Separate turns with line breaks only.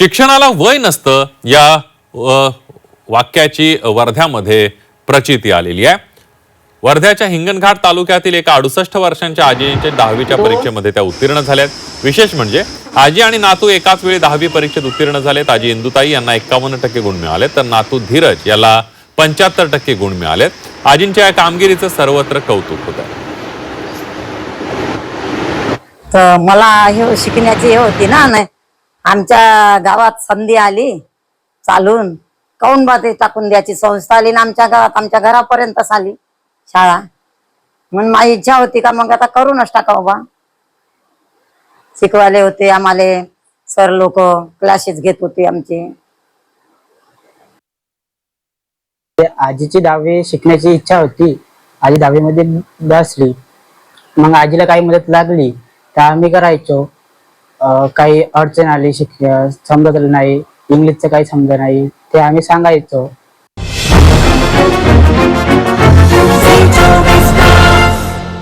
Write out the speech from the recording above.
शिक्षणाला वय नसतं या वाक्याची वर्ध्यामध्ये प्रचिती आलेली आहे. वर्ध्याच्या हिंगणघाट तालुक्यातील एका अडुसष्ट वर्षांच्या आजीच्या दहावीच्या परीक्षेमध्ये त्या उत्तीर्ण झाल्यात. विशेष म्हणजे आजी आणि नातू एकाच वेळी दहावी परीक्षेत उत्तीर्ण झालेत. आजी इंदुताई यांना एक्कावन्न टक्के गुण मिळाले तर नातू धीरज याला पंच्याहत्तर टक्के गुण मिळालेत. आजींच्या या कामगिरीचं सर्वत्र कौतुक होत. आहे
तर मला हे शिकण्याची हे होती ना नाही? आमच्या गावात संधी आली चालून. काऊन बा ते टाकून द्यायची? संस्था आली ना आमच्या गावात. आमच्या घरापर्यंतच आली शाळा. म्हणून माझी इच्छा होती का मग आता करूनच टाका बाबा शिकवाले होते आम्हाला. सर लोक क्लासेस घेत होते आमचे.
आजीची दहावी शिकण्याची इच्छा होती. आजी दहावीमध्ये बसली. मग आजीला काही मदत लागली. तर आम्ही करायचो. काही अडचण आली शिक समजत नाही इंग्लिशचं काही समजा नाही ते आम्ही सांगायचो.